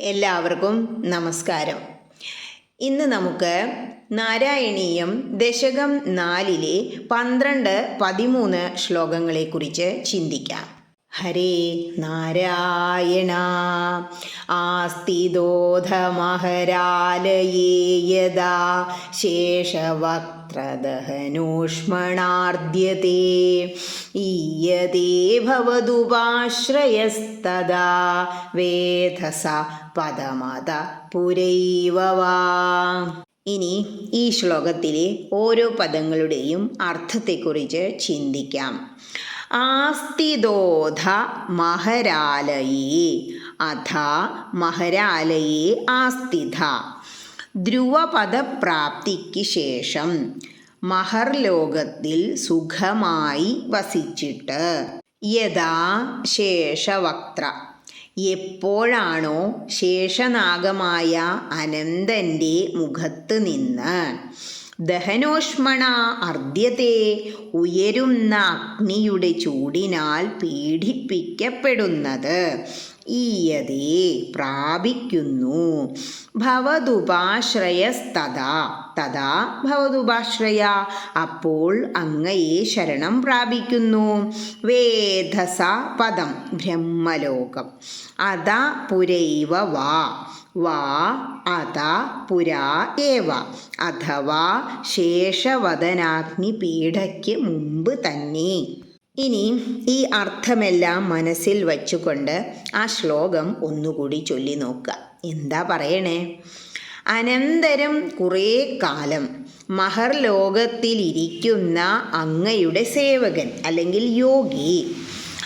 എല്ലാവർക്കും നമസ്കാരം. ഇന്ന് നമുക്ക് നാരായണീയം ദശകം നാലിലെ പന്ത്രണ്ട് പതിമൂന്ന് ശ്ലോകങ്ങളെക്കുറിച്ച് ചിന്തിക്കാം. ഹരേ നാരായണ ആസ്തിദോധമഹരാലയേ യദാ ഭവതുപാശ്രയസ്തദാ വേധസ പദമത പുരൈവ ഇനി ഈ ശ്ലോകത്തിലെ ഓരോ പദങ്ങളുടെയും അർത്ഥത്തെക്കുറിച്ച് ചിന്തിക്കാം. ആസ്തിദോധ മഹരാലയേ അഥ മഹരാലയേ ആസ്തിഥ. ധ്രുവപദപ്രാപ്തിക്ക് ശേഷം മഹർലോകത്തിൽ സുഖമായി വസിച്ചിട്ട് യഥാ ശേഷവക്ത്ര. എപ്പോഴാണോ ശേഷനാഗമായ അനന്തന്റെ മുഖത്ത് നിന്ന് ദഹനോഷ്മണ അർദ്യത്തെ ഉയരുന്ന അഗ്നിയുടെ ചൂടിനാൽ പീഡിപ്പിക്കപ്പെടുന്നത്. ഈയതേ പ്രാപിക്കുന്നു. ഭവതുപാശ്രയസ്തഥാ. തഥാ ഭവതുപാശ്രയ. അപ്പോൾ അങ്ങയെ ശരണം പ്രാപിക്കുന്നു. വേധസ പദം ബ്രഹ്മലോകം. അത പുരൈവ വാ. വാ അത പുരാ ഏവ. അഥവാ ശേഷവദനാഗ്നി പീഠയ്ക്ക് മുമ്പ് തന്നെ. ഇനി ഈ അർത്ഥമെല്ലാം മനസ്സിൽ വച്ചുകൊണ്ട് ആ ശ്ലോകം ഒന്നുകൂടി ചൊല്ലി നോക്കുക. എന്താ പറയണേ? അനന്തരം കുറേ കാലം മഹർലോകത്തിലിരിക്കുന്ന അങ്ങയുടെ സേവകൻ അല്ലെങ്കിൽ യോഗി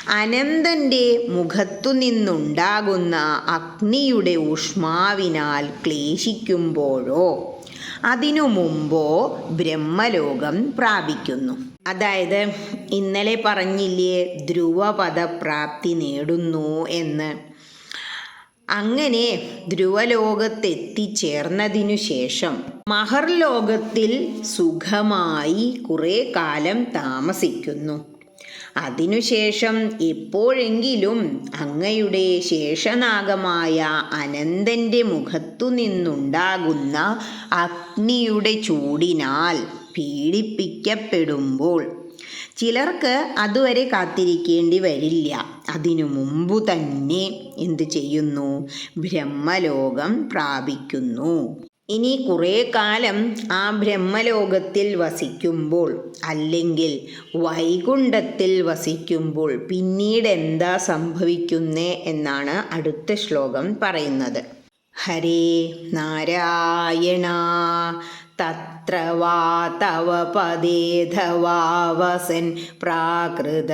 അനന്തന്റെ മുഖത്തു നിന്നുണ്ടാകുന്ന അഗ്നിയുടെ ഊഷ്മാവിനാൽ ക്ലേശിക്കുമ്പോഴോ അതിനു മുമ്പോ ബ്രഹ്മലോകം പ്രാപിക്കുന്നു. അതായത് ഇന്നലെ പറഞ്ഞില്ലേ ധ്രുവപദപ്രാപ്തി നേടുന്നു എന്ന്. അങ്ങനെ ധ്രുവലോകത്തെത്തിച്ചേർന്നതിനു ശേഷം മഹർലോകത്തിൽ സുഖമായി കുറേ കാലം താമസിക്കുന്നു. അതിനുശേഷം എപ്പോഴെങ്കിലും അങ്ങയുടെ ശേഷനാഗമായ അനന്തന്റെ മുഖത്തു നിന്നുണ്ടാകുന്ന അഗ്നിയുടെ ചൂടിനാൽ പീഡിപ്പിക്കപ്പെടുമ്പോൾ ചിലർക്ക് അതുവരെ കാത്തിരിക്കേണ്ടി വരില്ല. അതിനു മുമ്പ് തന്നെ എന്തു ചെയ്യുന്നു? ബ്രഹ്മലോകം പ്രാപിക്കുന്നു. ഇനി കുറേ കാലം ആ ബ്രഹ്മലോകത്തിൽ വസിക്കുമ്പോൾ അല്ലെങ്കിൽ വൈകുണ്ഠത്തിൽ വസിക്കുമ്പോൾ പിന്നീട് എന്താ സംഭവിക്കുന്നേ എന്നാണ് അടുത്ത ശ്ലോകം പറയുന്നത്. ഹരേ നാരായണ തത്ര വാ തവ പദേധവാവസൻ പ്രാകൃത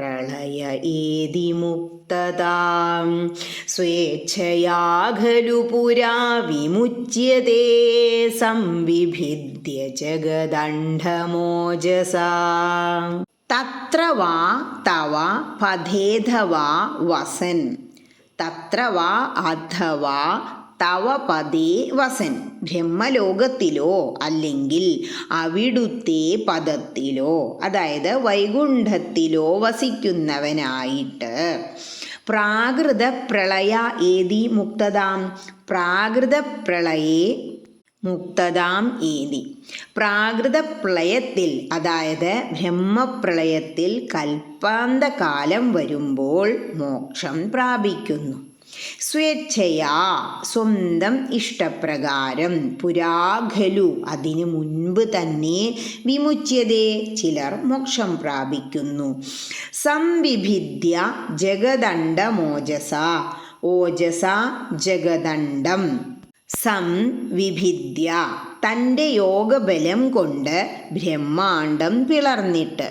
പ്രളയ ഏതി മുക്തതാം സ്വേച്ഛയാ ഖലു പുരാ വിമുച്യതേ സംവിഭിദ്യ ജഗദണ്ഡമോജസ. തത്ര വാ തവ പഥേധവാ വസൻ. തത്ര വാ അഥവാ തവ പദേ വസൻ. ബ്രഹ്മലോകത്തിലോ അല്ലെങ്കിൽ അവിടുത്തെ പദത്തിലോ അതായത് വൈകുണ്ഠത്തിലോ വസിക്കുന്നവനായിട്ട്. പ്രാകൃത പ്രളയ ഏതി മുക്തതാം. പ്രാകൃത പ്രളയേ മുക്തതാം ഏതി. പ്രാകൃത പ്രളയത്തിൽ അതായത് ബ്രഹ്മപ്രളയത്തിൽ കൽപ്പാന്തകാലം വരുമ്പോൾ മോക്ഷം പ്രാപിക്കുന്നു. സ്വേച്ഛയാ സ്വന്തം ഇഷ്ടപ്രകാരം. പുരാഖലു അതിനു മുൻപ് തന്നെ വിമുച്യതേ ചിലർ മോക്ഷം പ്രാപിക്കുന്നു. സംവിഭിദ്യ ജഗദണ്ഡമോജസ. ഓജസ ജഗദണ്ഡം. സംവിഭിദ്യ തന്റെ യോഗബലം കൊണ്ട് ബ്രഹ്മാണ്ടം പിളർന്നിട്ട്.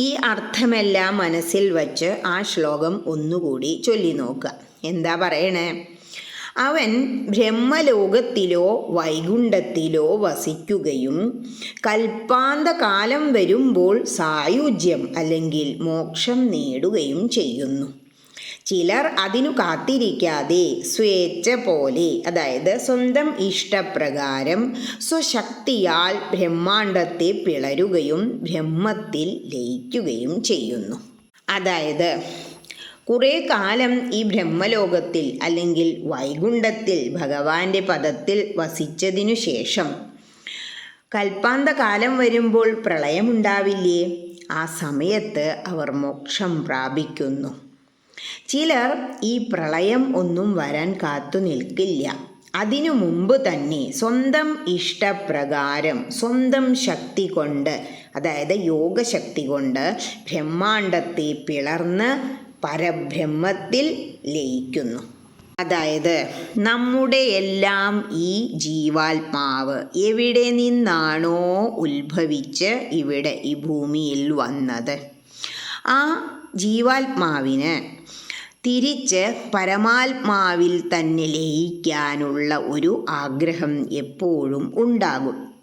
ഈ അർത്ഥമെല്ലാം മനസ്സിൽ വച്ച് ആ ശ്ലോകം ഒന്നുകൂടി ചൊല്ലി നോക്കുക എന്താ പറയണേ? അവൻ ബ്രഹ്മലോകത്തിലോ വൈകുണ്ഠത്തിലോ വസിക്കുകയും കൽപ്പാന്തകാലം വരുമ്പോൾ സായുജ്യം അല്ലെങ്കിൽ മോക്ഷം നേടുകയും ചെയ്യുന്നു. ചിലർ അതിനു കാത്തിരിക്കാതെ സ്വേച്ഛ പോലെ അതായത് സ്വന്തം ഇഷ്ടപ്രകാരം സ്വശക്തിയാൽ ബ്രഹ്മാണ്ടത്തെ പിളരുകയും ബ്രഹ്മത്തിൽ ലയിക്കുകയും ചെയ്യുന്നു. അതായത് കുറേ കാലം ഈ ബ്രഹ്മലോകത്തിൽ അല്ലെങ്കിൽ വൈകുണ്ഠത്തിൽ ഭഗവാന്റെ പദത്തിൽ വസിച്ചതിനു ശേഷം കൽപ്പാന്ത കാലം വരുമ്പോൾ പ്രളയമുണ്ടാവില്ലേ? ആ സമയത്ത് അവർ മോക്ഷം പ്രാപിക്കുന്നു. ചിലർ ഈ പ്രളയം ഒന്നും വരാൻ കാത്തു നിൽക്കില്ല. അതിനു മുമ്പ് തന്നെ സ്വന്തം ഇഷ്ടപ്രകാരം സ്വന്തം ശക്തി കൊണ്ട് അതായത് യോഗശക്തി കൊണ്ട് ബ്രഹ്മാണ്ടത്തെ പിളർന്ന് പരബ്രഹ്മത്തിൽ ലയിക്കുന്നു. അതായത് നമ്മുടെ എല്ലാം ഈ ജീവാത്മാവ് എവിടെ നിന്നാണോ ഉത്ഭവിച്ച് ഇവിടെ ഈ ഭൂമിയിൽ വന്നത്. ആ ജീവാത്മാവിന് തിരിച്ച് പരമാത്മാവിൽ തന്നെ ലയിക്കാനുള്ള ഒരു ആഗ്രഹം എപ്പോഴും ഉണ്ടാകും.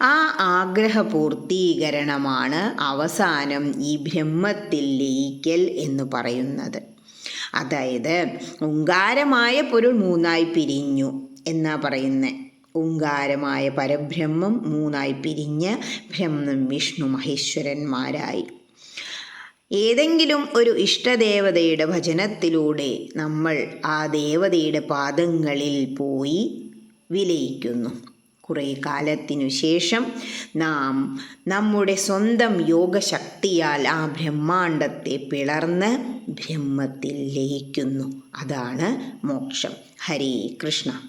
ആ ആഗ്രഹ പൂർത്തീകരണമാണ് അവസാനം ഈ ബ്രഹ്മത്തിൽ ലയിക്കൽ എന്ന് പറയുന്നത്. അതായത് ഉങ്കാരമായ പൊരുൾ മൂന്നായി പിരിഞ്ഞു എന്നാ പറയുന്നത് ഉങ്കാരമായ പരബ്രഹ്മം മൂന്നായി പിരിഞ്ഞ് ബ്രഹ്മം വിഷ്ണു മഹേശ്വരന്മാരായി. ഏതെങ്കിലും ഒരു ഇഷ്ടദേവതയുടെ ഭജനത്തിലൂടെ നമ്മൾ ആ ദേവതയുടെ പാദങ്ങളിൽ പോയി വിലയിക്കുന്നു. കുറേ കാലത്തിനു ശേഷം നാം നമ്മുടെ സ്വന്തം യോഗശക്തിയാൽ ആ ബ്രഹ്മാണ്ടത്തെ പിളർന്ന് ബ്രഹ്മത്തിൽ ലയിക്കുന്നു. അതാണ് മോക്ഷം. ഹരേ കൃഷ്ണ.